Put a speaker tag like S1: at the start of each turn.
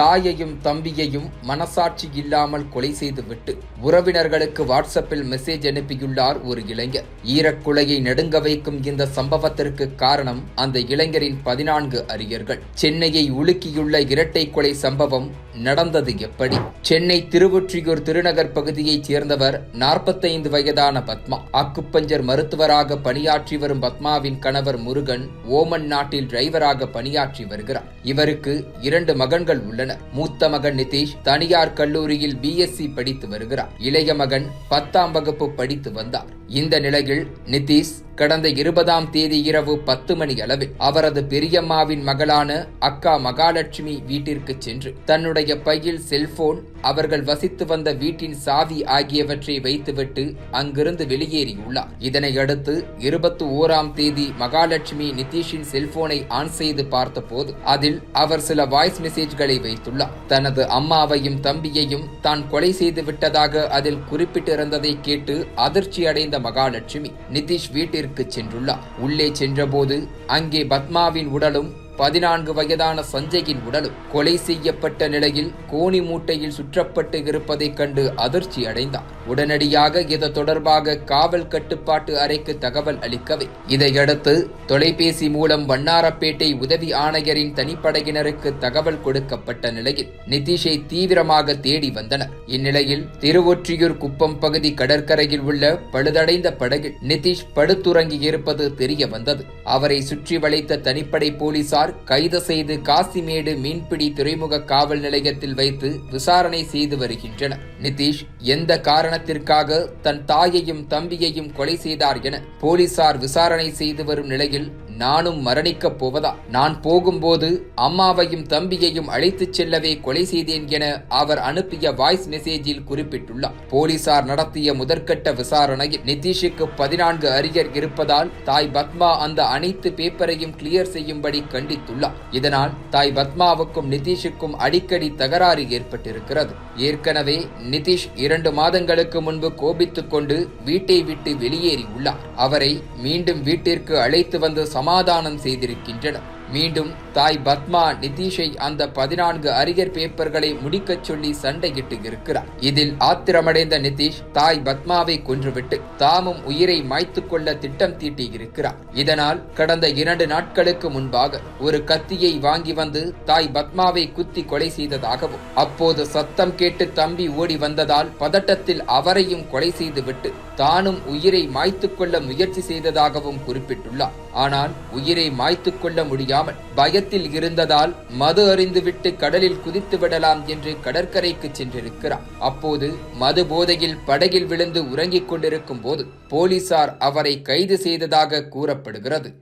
S1: தாயையும் தம்பியையும் மனசாட்சி இல்லாமல் கொலை செய்துவிட்டு உறவினர்களுக்கு வாட்ஸ்அப்பில் மெசேஜ் அனுப்பியுள்ளார் ஒரு இளைஞர். ஈரக்குலையை நடுங்க வைக்கும் இந்த சம்பவத்திற்கு காரணம் அந்த இளைஞரின் பதினான்கு அறிஞர்கள் சென்னையை உலுக்கியுள்ள இரட்டை கொலை சம்பவம் நடந்தது எப்படி? சென்னை திருவொற்றியூர் திருநகர் பகுதியைச் சேர்ந்தவர் நாற்பத்தைந்து வயதான பத்மா. அக்குப்பஞ்சர் மருத்துவராக பணியாற்றி வரும் பத்மாவின் கணவர் முருகன் ஓமன் நாட்டில் டிரைவராக பணியாற்றி வருகிறார். இவருக்கு இரண்டு மகன்கள் உள்ளனர். மூத்த மகன் நிதிஷ் தனியார் கல்லூரியில் பிஎஸ்சி படித்து வருகிறார். இளைய மகன் பத்தாம் வகுப்பு படித்து வந்தார். இந்த நிலையில் நிதிஷ் கடந்த இருபதாம் தேதி இரவு பத்து மணி அளவில் அவரது பெரியம்மாவின் மகளான அக்கா மகாலட்சுமி வீட்டிற்கு சென்று தன்னுடைய பையில் செல்போன் அவர்கள் வசித்து வந்த வீட்டின் சாவி ஆகியவற்றை வைத்துவிட்டு அங்கிருந்து வெளியேறியுள்ளார். இதனையடுத்து இருபத்தி ஓராம் தேதி மகாலட்சுமி நிதிஷின் செல்போனை ஆன் செய்து பார்த்தபோது அதில் அவர் சில வாய்ஸ் மெசேஜ்களை வைத்துள்ளார். தனது அம்மாவையும் தம்பியையும் தான் கொலை செய்து விட்டதாக அதில் குறிப்பிட்டிருந்ததை கேட்டு அதிர்ச்சி அடைந்த மகாலட்சுமி நிதிஷ் வீட்டிற்கு சென்றுள்ளார். உள்ளே சென்றபோது அங்கே பத்மாவின் உடலும் பதினான்கு வயதான சஞ்சயின் உடலும் கொலை செய்யப்பட்ட நிலையில் கோணி மூட்டையில் சுற்றப்பட்டு இருப்பதைக் கண்டு அதிர்ச்சி அடைந்தார். உடனடியாக இது தொடர்பாக காவல் கட்டுப்பாட்டு அறைக்கு தகவல் அளிக்கவே. இதையடுத்து தொலைபேசி மூலம் வண்ணாரப்பேட்டை உதவி ஆணையரின் தனிப்படையினருக்கு தகவல் கொடுக்கப்பட்ட நிலையில் நிதிஷை தீவிரமாக தேடி வந்தனர். இந்நிலையில் திருவொற்றியூர் குப்பம் பகுதி கடற்கரையில் உள்ள பழுதடைந்த படகில் நிதிஷ் படுத்துறங்கி இருப்பது தெரிய வந்தது அவரை சுற்றி வளைத்த தனிப்படை போலீசார் கைது செய்து காசிமேடு மீன்பிடி துறைமுக காவல் நிலையத்தில் வைத்து விசாரணை செய்து வருகின்றனர். நிதிஷ் எந்த காரணத்திற்காக தன் தாயையும் தம்பியையும் கொலை செய்தார் என போலீசார் விசாரணை செய்து வரும் நிலையில் நானும் மரணிக்கப் போவதா? நான் போகும்போது அம்மாவையும் தம்பியையும் அழைத்துச் செல்லவே கொலை செய்தேன் என அவர் அனுப்பிய வாய்ஸ் மெசேஜில் குறிப்பிட்டுள்ளார். போலீசார் நடத்திய முதற்கட்ட விசாரணையில் நிதிஷுக்கு பதினான்கு அரியர் இருப்பதால் தாய் பத்மா அந்த அனைத்து பேப்பரையும் கிளியர் செய்யும்படி கண்டித்துள்ளார். இதனால் தாய் பத்மாவுக்கும் நிதிஷுக்கும் அடிக்கடி தகராறு ஏற்பட்டிருக்கிறது. ஏற்கனவே நிதிஷ் இரண்டு மாதங்களுக்கு முன்பு கோபித்துக் கொண்டு வீட்டை விட்டு வெளியேறியுள்ளார். அவரை மீண்டும் வீட்டிற்கு அழைத்து வந்து சமாதானம் செய்திருக்கின்றனர் மீண்டும் தாய் பத்மா நிதிஷை அந்த பதினான்கு அரியர் பேப்பர்களை முடிக்கச் சொல்லி சண்டையிட்டு இருக்கிறார். இதில் ஆத்திரமடைந்த நிதிஷ் தாய் பத்மாவை கொன்றுவிட்டு தாமும் உயிரை மாய்த்து கொள்ள திட்டம் தீட்டியிருக்கிறார். இதனால் கடந்த இரண்டு நாட்களுக்கு முன்பாக ஒரு கத்தியை வாங்கி வந்து தாய் பத்மாவை குத்தி கொலை செய்ததாகவும் அப்போது சத்தம் கேட்டு தம்பி ஓடி வந்ததால் பதட்டத்தில் அவரையும் கொலை செய்துவிட்டு தானும் உயிரை மாய்த்து கொள்ள முயற்சி செய்ததாகவும் குறிப்பிட்டுள்ளார். ஆனால் உயிரை மாய்த்து கொள்ள முடியாமல் பயத்தில் இருந்ததால் மது அறிந்துவிட்டு கடலில் குதித்து விடலாம் என்று கடற்கரைக்கு சென்றிருக்கிறார். அப்போது மது போதையில் படகில் விழுந்து உறங்கிக் கொண்டிருக்கும் போது போலீசார் அவரை கைது செய்ததாக கூறப்படுகிறது.